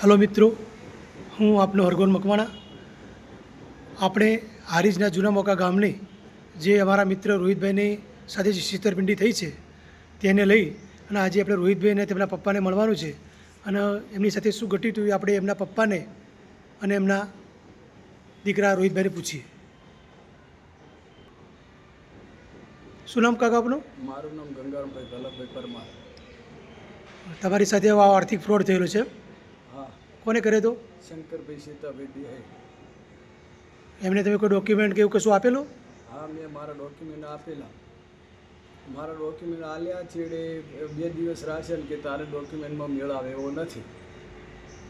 Hello મિત્રો હું આપનો હરગોન મકવાણા. આપણે હારીજના જૂના મોકા ગામની જે અમારા મિત્ર રોહિતભાઈની સાથે જે છેતરપિંડી થઈ છે તેને લઈ અને આજે આપણે રોહિતભાઈને તેમના પપ્પાને મળવાનું છે અને એમની સાથે શું ઘટ્યું હતું આપણે એમના પપ્પાને અને એમના દીકરા રોહિતભાઈને પૂછીએ. શું નામ કાકા આપનું? મારું નામ ગંગારામભાઈ ભલભભાઈ પરમાર. તમારી સાથે આર્થિક ફ્રોડ થયેલો છે. કોને કરે તો? શંકરભાઈ સીતાભાઈ એમને તમે કોઈ ડોક્યુમેન્ટ કે એવું કશું આપેલું? હા મેં મારા ડોક્યુમેન્ટ આપેલા. મારા ડોક્યુમેન્ટ આલ્યા છેડે બે દિવસ રાશન કે તારે ડોક્યુમેન્ટમાં મેળાવે એવો નથી.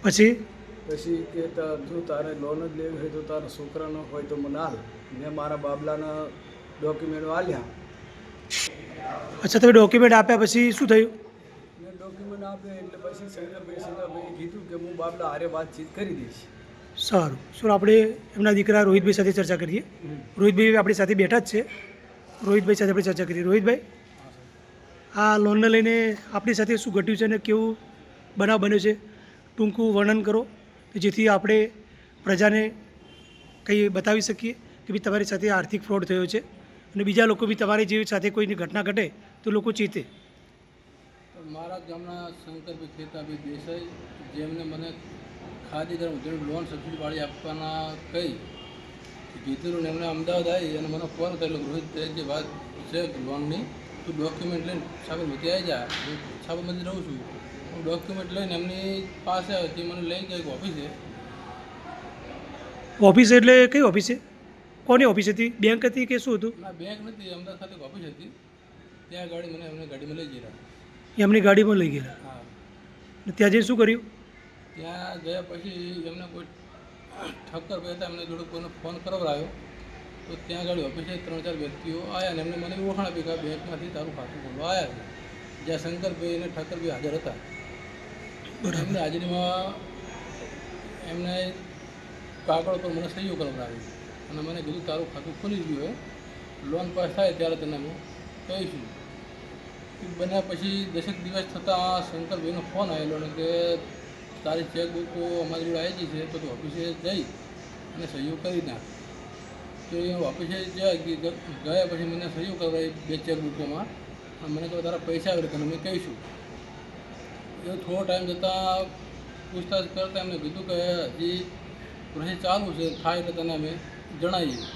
પછી? પછી કે તા- જો તારે લોન જ લેવી હોય તો તારા છોકરાનો હોય તો મને હાલ મેં મારા બાબલાના ડોક્યુમેન્ટ આલ્યા. અચ્છા તમે ડોક્યુમેન્ટ આપ્યા પછી શું થયું? ડોક્યુમેન્ટ આપે એટલે પછી શંકરભાઈ સીતાભાઈએ કીધું કે હું બાબલા હારે વાતચીત કરી દઈશ. સારું. સર આપણે એમના દીકરા રોહિતભાઈ સાથે ચર્ચા કરીએ? રોહિતભાઈ આપણી સાથે બેઠા જ છે. રોહિતભાઈ સાથે આપણે ચર્ચા કરીએ. રોહિતભાઈ આ લોનને લઈને આપણી સાથે શું ઘટ્યું છે અને કેવું બનાવ બન્યો છે? ટૂંકું વર્ણન કરો કે જેથી આપણે પ્રજાને કંઈ બતાવી શકીએ કે ભાઈ તમારી સાથે આર્થિક ફ્રોડ થયો છે અને બીજા લોકો બી તમારી જેવી સાથે કોઈની ઘટના ઘટે તો લોકો ચેતે. મારા ગામના શંકરભાઈ ખેતાભાઈ દેસાઈ જેમને મને ખાદી ગરમ ઉદ્યોગ લોન સબસિડીવાળી આપવાના કહી કીધેલું ને એમને અમદાવાદ આવી અને મને ફોન કરેલો રોહિત જે વાત છે લોનની તું ડોક્યુમેન્ટ લઈને સાબરમતી આવી જા હું સાબરમતી રહું છું. હું ડોક્યુમેન્ટ લઈને એમની પાસે આવ્યો તે મને લઈ ગયો ઓફિસે ઓફિસ એટલે કઈ ઓફિસે કોની ઓફિસ હતી? બેંક હતી કે શું હતું? ના બેંક નથી અમદાવાદ ખાતે ઓફિસ હતી. ત્યાં ગાડી મને એમને ગાડીમાં લઈ ગયા એમની ગાડીમાં લઈ ગયેલા. હા. ત્યાં જઈને શું કર્યું? ત્યાં ગયા પછી એમને કોઈ ઠક્કર ભાઈ હતા એમને જોડે કોઈને ફોન કરાવડાયો. તો ત્યાં આગળ ઓફિસે ત્રણ ચાર વ્યક્તિઓ આવ્યા અને એમને મને ઓળખાણ આપી કે બેંકમાંથી તારું ખાતું ખોલવા આવ્યા છે. જ્યાં શંકરભાઈ અને ઠક્કરભાઈ હાજર હતા. એમની હાજરીમાં એમને કાગળ પર મને સહીઓ કરાવડાવી. અને મને કીધું તારું ખાતું ખુલી ગયું હોય લોન પાસ થાય ત્યારે તને હું કહીશું. બન્યા પછી દસેક દિવસ થતાં શંકરભાઈનો ફોન આવેલો ને કે તારી ચેકબુક અમારી જોડે આવી ગઈ છે, તો તું ઓફિસે જઈ અને સહીઓ કરી નાખ. તો એ ઓફિસે ગયા પછી મને સહીઓ કરાવી બે ચેકબુકોમાં મને તો તારા પૈસા આવે તને. અમે કહીશું. એ થોડો ટાઈમ જતાં પૂછતાછ કરતાં એમને કીધું કે હજી પ્રોસેસ ચાલુ છે, થાય એટલે તને અમે જણાવીએ.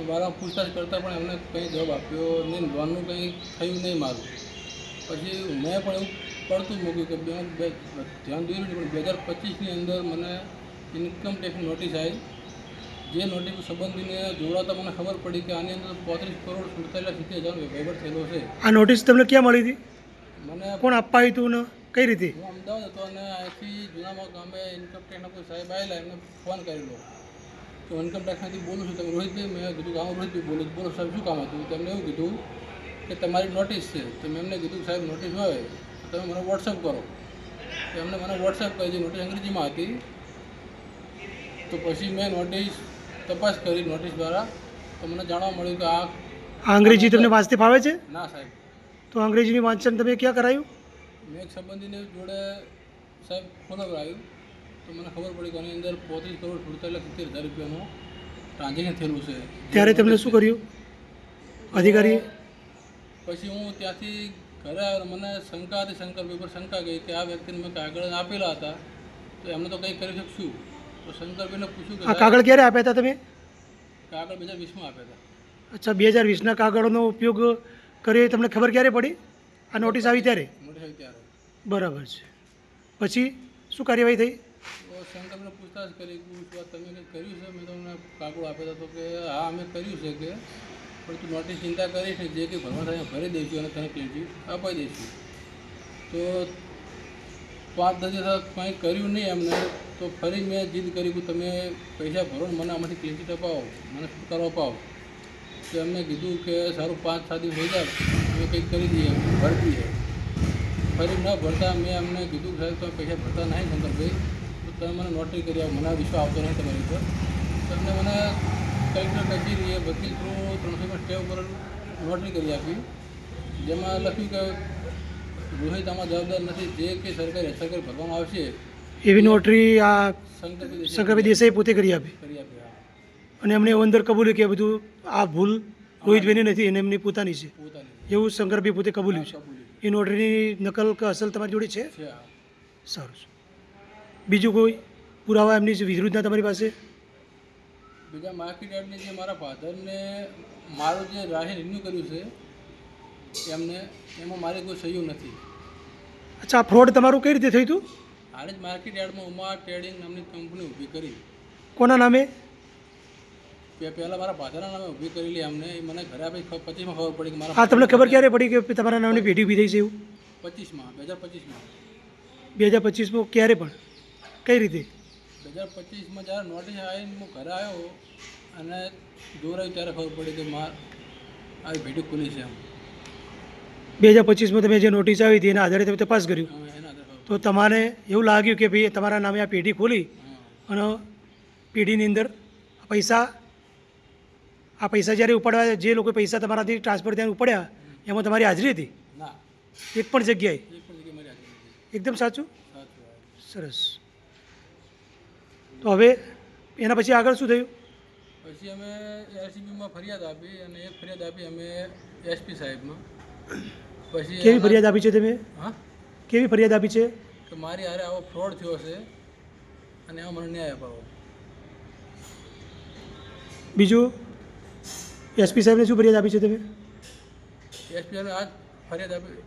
મારા પૂછતાછ કરતાં પણ એમને કંઈ જવાબ આપ્યો નહીં લોનનું કંઈ થયું નહીં મારું. પછી મેં પણ એવું પડતું મૂક્યું કે બે બે- ધ્યાન દોર્યું પણ બે હજાર પચીસની અંદર મને ઇન્કમ ટેક્સની નોટિસ આવી જે નોટિસ સંબંધીને જોડાતા મને ખબર પડી કે આની અંદર પોત્રીસ કરોડ સુડતાલીસ સિત્તેર હજાર વહીવટ થયેલો છે. આ નોટિસ તમને ક્યાં મળી હતી? મને કોણ આપવા આવ્યું હતું ને કઈ રીતે? હું અમદાવાદ હતો અને અહીંથી જૂનામાં ગામે ઇન્કમ ટેક્સના કોઈ સાહેબ આવેલા એમને ફોન કરેલો. તો ઇન્કમ ટેક્સમાંથી બોલું છું. તમે રોહિતભાઈ મેં કીધું કે હું રોહિતભાઈ બોલું છું. બોલો સાહેબ શું કામ હતું? તો એમને એવું કીધું કે તમારી નોટિસ છે. તો મેં એમને કીધું સાહેબ નોટિસ હોય તો તમે મને વોટ્સઅપ કરો. તો એમને મને વોટ્સઅપ કરી દીધી. નોટિસ અંગ્રેજીમાં હતી. તો પછી મેં નોટિસ તપાસ કરી નોટિસ દ્વારા. તો મને જાણવા મળ્યું કે આ અંગ્રેજી તમને વાંચતી ફાવે છે? ના સાહેબ. તો અંગ્રેજીની વાંચન તમે ક્યાં કરાયું? મેં એક સંબંધીને જોડે સાહેબ ખોલાવડાવ્યું તો મને ખબર પડી કે આની અંદર પોત્રીસ કરોડ સુડતાલીસ સિત્તેર હજાર રૂપિયાનું ટ્રાન્ઝેક્શન થયેલું છે. ત્યારે તમને શું કર્યું? અધિકારી? પછી હું ત્યાંથી ઘરે આવ્યો મને શંકા હતી શંકર પર શંકા ગઈ કે આ વ્યક્તિને મેં કાગળ આપેલા હતા. તો એમને તો કંઈ કરી શકશું. તો શંકરભાઈને પૂછ્યું કે આ કાગળ ક્યારે આપ્યા હતા તમે? કાગળ બે હજાર વીસમાં આપ્યા હતા. અચ્છા બે હજાર વીસના કાગળનો ઉપયોગ કર્યો તમને ખબર ક્યારે પડી? આ નોટિસ આવી ત્યારે? નોટિસ આવી ત્યારે. બરાબર છે. પછી શું કાર્યવાહી થઈ? તો તમને પૂછતાછ કરી આ તમે કર્યું છે? મેં તમને કાગળ આપ્યો હતો કે હા, અમે કર્યું છે કે. પણ તું નોટિસ ચિંતા કરીશ ને જે કંઈ ભરવા થાય ભરી દઈશું અને તને ક્લેન્ચી અપાઈ દઈશું. તો પાંચ દસ દિવસ કંઈ કર્યું નહીં એમને, તો ફરી મેં જીદ કરી કે તમે પૈસા ભરો મને આમાંથી ક્લેન્ચીટ અપાવો, મને છુટકારો અપાવો. તો એમને કીધું કે સારું પાંચ સાત દિવસ થઈ જાય, અમે કંઈક કરી દઈએ ભરી દઈએ. ફરી ન ભરતા, મેં એમને કીધું સાહેબ, તમે પૈસા ભરતા નહીં, શંકરભાઈ. તમે મને નોટરી કરી આવો મને વિશ્વ વિશ્વાસ આવતો નહીં તમારી ઉપર. તમને મને કલેક્ટર કચેરીએ વકીલ થ્રુ ત્રણસો સ્ટે ઉપર નોટરી કરી આપી જેમાં લખ્યું કે રોહિત આમાં જવાબદાર નથી જે કે સરકારી સરકાર ભરવામાં આવશે એવી નોટરી આ શંકરભાઈ દેસાઈ પોતે કરી આપી. કરી આપી અને એમણે એવું અંદર કબૂલ્યું કે આ બધું આ ભૂલ રોહિતભાઈની નથી એને એમની પોતાની છે. એવું શંકરભાઈ પોતે કબૂલ્યું છે. એ નોટરીની નકલ કે અસલ તમારી જોડે છે? સારું છે બીજું કોઈ પુરાવા એમની વિરુદ્ધના તમારી પાસે? બીજા માર્કેટ યાર્ડની જે મારા ફાધરને મારું જે રાહે રિન્યુ કર્યું છે એમને એમાં મારે કોઈ સહયોગ નથી. અચ્છા ફ્રોડ તમારું કઈ રીતે થયું હતું? હાલ જ માર્કેટ યાર્ડમાં ઉમા ટ્રેડિંગ નામની કંપની ઊભી કરી. કોના નામે? પહેલાં મારા ફાધરના નામે ઊભી કરેલી એમને. એ મને ઘરે આપી પચીસમાં ખબર પડી કે મારા હા તમને ખબર ક્યારે પડી કે તમારા નામની પેઢી ઊભી થઈ છે એવું? પચીસમાં બે હજાર પચીસમાં. બે હજાર પચીસમાં ક્યારે પણ? કઈ રીતે? બે હજાર પચીસમાં જ્યારે નોટિસ આવીને હું ઘરે આવ્યો અને જોરાયું ત્યારે ખબર પડી કે માર આવી ભેટી ખુલી છે એમ. બે હજાર પચીસમાં તમે જે નોટિસ આવી હતી એના આધારે તમે તપાસ કર્યું? એના આધારે ખબર તો તમારે એવું લાગ્યું કે ભાઈ તમારા નામે આ પેઢી ખોલી અને પેઢીની અંદર પૈસા આ પૈસા જ્યારે ઉપાડવા જે લોકો પૈસા તમારાથી ટ્રાન્સફર ત્યાં ઉપાડ્યા એમાં તમારી હાજરી હતી? એક પણ જગ્યાએ. એકદમ સાચું? સરસ. તો હવે એના પછી આગળ શું થયું? પછી અમે એલસીબીમાં ફરિયાદ આપી અને એક ફરિયાદ આપી અમે એસપી સાહેબમાં. પછી કેવી ફરિયાદ આપી છે તમે? હા? કેવી ફરિયાદ આપી છે? કે મારી હારે આવો ફ્રોડ થયો છે અને એમાં મને ન્યાય અપાવો. બીજું? એસપી સાહેબને શું ફરિયાદ આપી છે તમે? એસપી સાહેબને આ ફરિયાદ આપી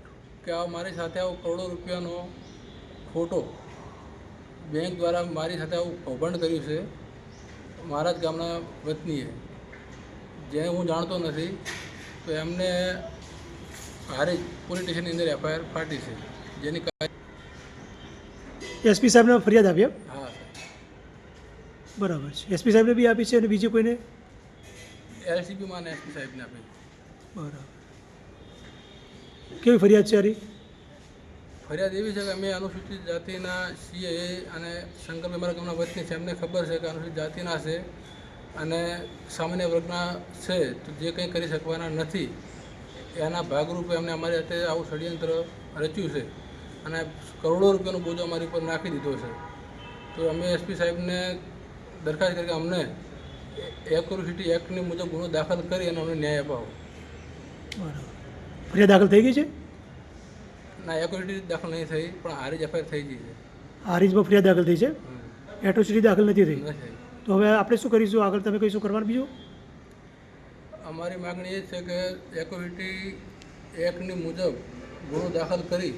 કે આ મારી સાથે આવો કરોડો રૂપિયાનો ખોટો બેંક દ્વારા મારી સાથે આવું કૌભાંડ કર્યું છે. મારા જ ગામના વતનીએ. જે હું જાણતો નથી તો એમને હારે પોલીસ સ્ટેશનની અંદર એફઆઈઆર ફાટી છે. જેની એસપી સાહેબને ફરિયાદ આપી હા બરાબર છે. એસપી સાહેબને બી આપી છે અને બીજી કોઈને? એલસીપીમાં એસપી સાહેબને આપી. બરાબર. કેવી ફરિયાદ છે આરી ફરિયાદ એવી છે કે અમે અનુસૂચિત જાતિના સીએ અને શંકર મેમરા ગામના વતની છે. એમને ખબર છે કે અનુસૂચિત જાતિના છે અને સામાન્ય વર્ગના છે. તો જે કંઈ કરી શકવાના નથી, એના ભાગરૂપે અમને અમારી સાથે આવું ષડયંત્ર રચ્યું છે અને કરોડો રૂપિયાનો બોજો અમારી ઉપર નાખી દીધો છે. તો અમે એસપી સાહેબને દરખાસ્ત કરી કે અમને એક્યુરિટી એક્ટની મુજબ ગુનો દાખલ કરી અને અમને ન્યાય અપાવો. બરાબર. ફરિયાદ દાખલ થઈ ગઈ છે? ના એક્યુરિટી દાખલ નહીં થઈ પણ હારીજ એફઆઈઆર થઈ ગઈ છે. હારીજમાં ફરિયાદ દાખલ થઈ છે. એટ્રોસિટી દાખલ નથી થઈ? તો હવે આપણે શું કરીશું? આગળ તમે કહીશું કરવાનું બીજું? અમારી માગણી એ છે કે એક્યુરિટી એક્ટની મુજબ ગુનો દાખલ કરી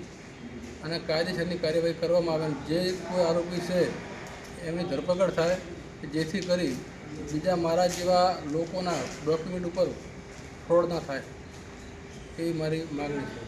અને કાયદેસરની કાર્યવાહી કરવામાં આવે. જે કોઈ આરોપી છે એમની ધરપકડ થાય કે જેથી કરી બીજા મારા જેવા લોકોના ડોક્યુમેન્ટ ઉપર ફ્રોડ ના થાય. એ મારી માગણી છે.